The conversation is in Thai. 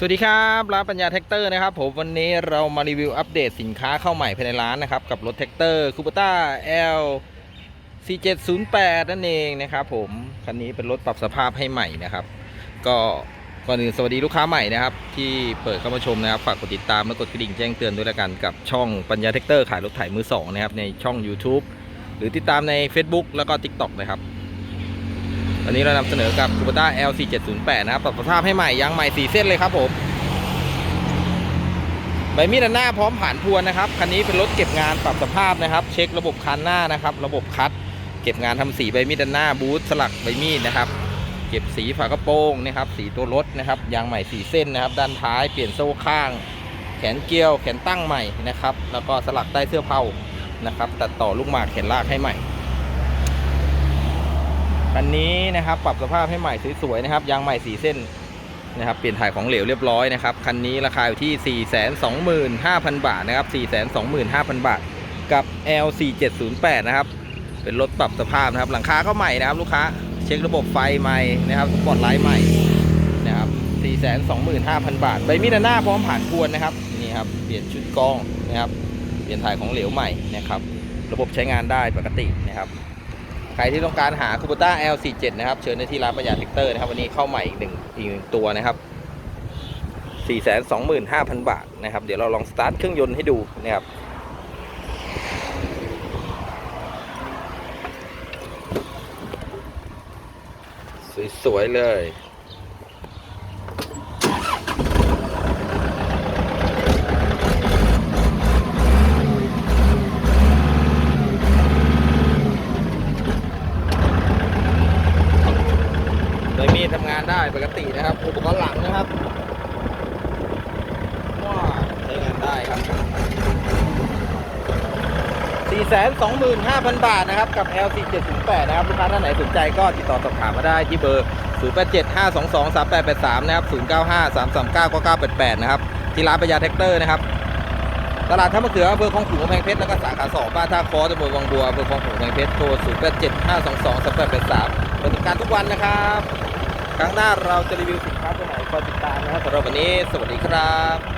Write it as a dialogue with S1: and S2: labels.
S1: สวัสดีครับร้านปัญญาแท็กเตอร์นะครับผมวันนี้เรามารีวิวอัปเดตสินค้าเข้าใหม่ภายในร้านนะครับ กับรถแท็กเตอร์คูปต้า L C708 นั่นเองนะครับผมคันนี้เป็นรถปรับสภาพให้ใหม่นะครับ ก็ก่อนอื่นสวัสดีลูกค้าใหม่นะครับ ที่เปิดเข้ามาชมนะครับ ฝากกดติดตามและกดกระดิ่งแจ้งเตือนด้วยละกันกับช่องปัญญาแท็กเตอร์ขายรถไถมือสองนะครับในช่อง YouTube หรือติดตามใน Facebook แล้วก็ TikTok นะครับ วันนี้เรานำเสนอกับ k u b a t a L4708 นะครับปรับสภาพให้ใหม่ยางใหม่4เส้นเลยครับผมใบมีดด้านหน้าพร้อมผ่านพวนนะครับคันนี้เป็นรถเก็บงานปรับสภาพนะครับ เช็คระบบคันหน้านะครับ ระบบคัด เก็บงานทำสีใบมีดด้านหน้าบูทสลักใบมีดนะครับ เก็บสีฝากระโปรงนะครับสีตัวรถนะครับยางใหม่4เส้นนะครับ ด้านท้ายเปลี่ยนโซ่ข้าง แขนเกลียว แขนตั้งใหม่นะครับ แล้วก็สลักใต้เสื้อเผานะครับ ตัดต่อลูกหมากแขนลากให้ใหม่ คันนี้นะครับปรับสภาพให้ใหม่สวยๆนะครับยางใหม่สีเส้นนะครับเปลี่ยนถ่ายของเหลวเรียบร้อยนะครับคันนี้ราคาอยู่ที่ 425,000 บาทนะครับ 425,000 บาท กับ L4708 นะครับเป็นรถปรับสภาพนะครับหลังคาก็ใหม่นะครับลูกค้าเช็คระบบไฟใหม่นะครับสปอตไลท์ใหม่นะครับ 425,000 บาทใบมีดหน้าพร้อมผ่านพวนนะครับนี่ครับเปลี่ยนชุดกล้องนะครับเปลี่ยนถ่ายของเหลวใหม่นะครับ ระบบใช้งานได้ปกตินะครับ ใครที่ต้องการหาคูปต้า L47 นะครับ เชิญได้ที่ร้านประหยัดแท็กเตอร์นะครับ วันนี้เข้าใหม่อีกหนึ่งอีกหนึ่งตัวนะครับ 425,000 บาทนะครับ เดี๋ยวเราลองสตาร์ทเครื่องยนต์ให้ดูนะครับสวยๆเลย โดยมีดทำงานได้ปกตินะครับ อุปกรณ์หลังนะครับว้าใช้งานได้ครับ 425,000 บาทนะครับ กับ L4708 นะครับ ลูกค้าท่านไหนสนใจก็ติดต่อสอบถามมาได้ที่เบอร์ 0875223883 นะครับ 0953399988 นะครับ ที่ร้านประยาแท็กเตอร์นะครับตลาดท่ามะเขืออำเภอคลองขุงกำแพงเพชร แล้วก็สาขา2บ้านท่าคอตำบลวังบัวอำเภอคลองขุงกำแพงเพชร โทร 0875223883บริการทุกวันนะครับ ครั้งหน้าเราจะรีวิวสินค้าตัวไหนคอยติดตามนะครับสำหรับวันนี้ สวัสดีครับ